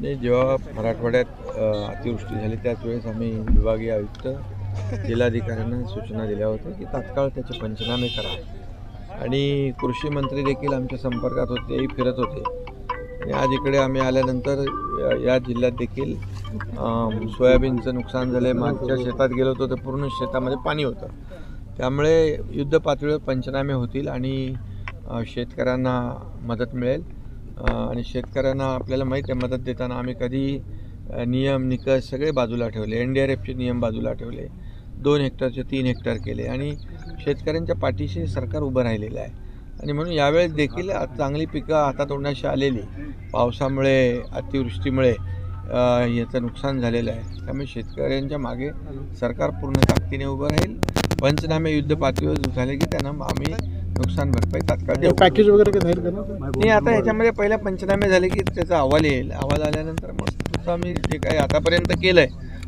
नाही जेव्हा मराठवाड्यात अतिवृष्टी झाली त्याच वेळेस आम्ही विभागीय आयुक्त जिल्हाधिकाऱ्यांना सूचना दिल्या होत्या की तात्काळ त्याचे पंचनामे करा. आणि कृषी मंत्री देखील आमच्या संपर्कात होते तेही फिरत होते. आणि आज इकडे आम्ही आल्यानंतर या- जिल्ह्यात देखील सोयाबीनचं नुकसान झालं मागच्या शेतात गेलो होतो तर पूर्ण शेतामध्ये पाणी होतं. त्यामुळे युद्ध पातळीवर पंचनामे होतील आणि शेतकऱ्यांना मदत मिळेल. आणि शेतकऱ्यांना आपल्याला माहीत आहे मदत देताना आम्ही कधी नियम निकष सगळे बाजूला ठेवले. एन डी आर एफचे नियम बाजूला ठेवले. दोन हेक्टरचे तीन हेक्टर केले. आणि शेतकऱ्यांच्या पाठीशी सरकार उभं राहिलेलं आहे. आणि म्हणून यावेळेस देखील चांगली पिकं हातातोंडाशी आलेली. पावसामुळे अतिवृष्टीमुळे याचं नुकसान झालेलं आहे. त्यामुळे शेतकऱ्यांच्या मागे सरकार पूर्ण ताकदीने उभं राहील. पंचनामे युद्ध पातळीवर झाले की त्यांना आम्ही नुकसान भरपाई तात्काळ देऊ. पॅकेज वगैरे काही जाहीर करणार? नाही आता ह्याच्यामध्ये पहिल्या पंचनामे झाले की त्याचा अहवाल येईल. अहवाल आल्यानंतर मग पुढचं आम्ही जे काही आतापर्यंत केलंय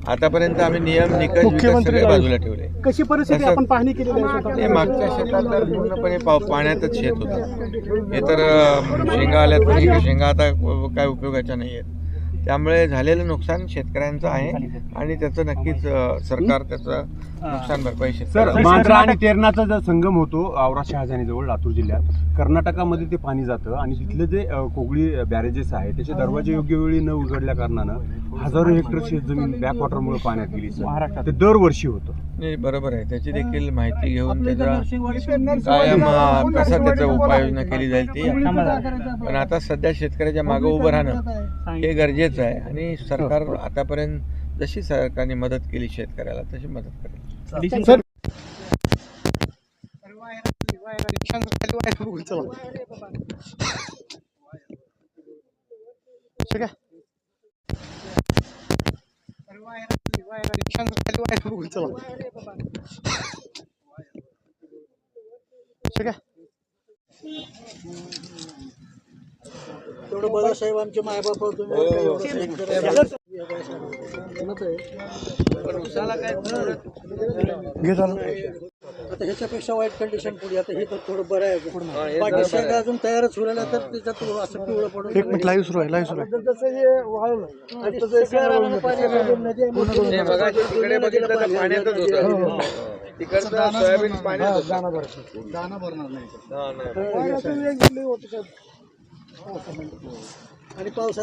आतापर्यंत आम्ही नियम निकष विकस सगळे बाजूला ठेवले. कशी परिस्थिती आपण पाहणी? ते मागच्या शेतात तर पूर्णपणे पाव पाण्यातच शेत होतं. हे तर शेंगा आल्यात शेंगा आता काय उपयोगाच्या नाही आहेत त्यामुळे झालेलं नुकसान शेतकऱ्यांचं आहे. आणि त्याचं नक्कीच सरकार त्याचं नुकसान भरपाई सर मांजरा आणि तेरणाचा जो संगम होतो आवरा शहाजानीजवळ लातूर जिल्ह्यात कर्नाटकामध्ये ते पाणी जातं आणि तिथले जे कोगळी बॅरेजेस आहे त्याचे दरवाजे योग्य वेळी न उघडल्या कारणानं हजारो हेक्टर शेतजमीन बॅकवॉटरमुळे पाण्यात गेली सर. ते दरवर्षी होतं. नाही बरोबर आहे. त्याची देखील माहिती घेऊन त्याचा कायम कसा त्याचा उपाययोजना केली जाईल ती आपण- पण आता सध्या शेतकऱ्याच्या मागे उभं राहणं. हे गरजेचं आहे आणि सरकार आतापर्यंत जशी सरकारने मदत केली शेतकऱ्याला तशी मदत करेल. सर ठीक आहे तेवढं आमचे मायबाप तुम्ही. घे झालं आता ह्याच्यापेक्षा वाईट कंडिशन पुढे आता हे तर थोडं बरं आहे. बाकी शेंगा अजून तयारच होईल तर त्याच्यात असं पिवळं पडून एक मिनिट लाईव्ह सुरू आहे लाईव्ह सुरू आहे. जसं हे वाळलं. तिकडे सोयाबीन पाण्यात होतं. दाना भरणार दाना भरणार नाही. हा, नाही. पाण्याचं वेग दिले होते साहेब. आणि पावसाने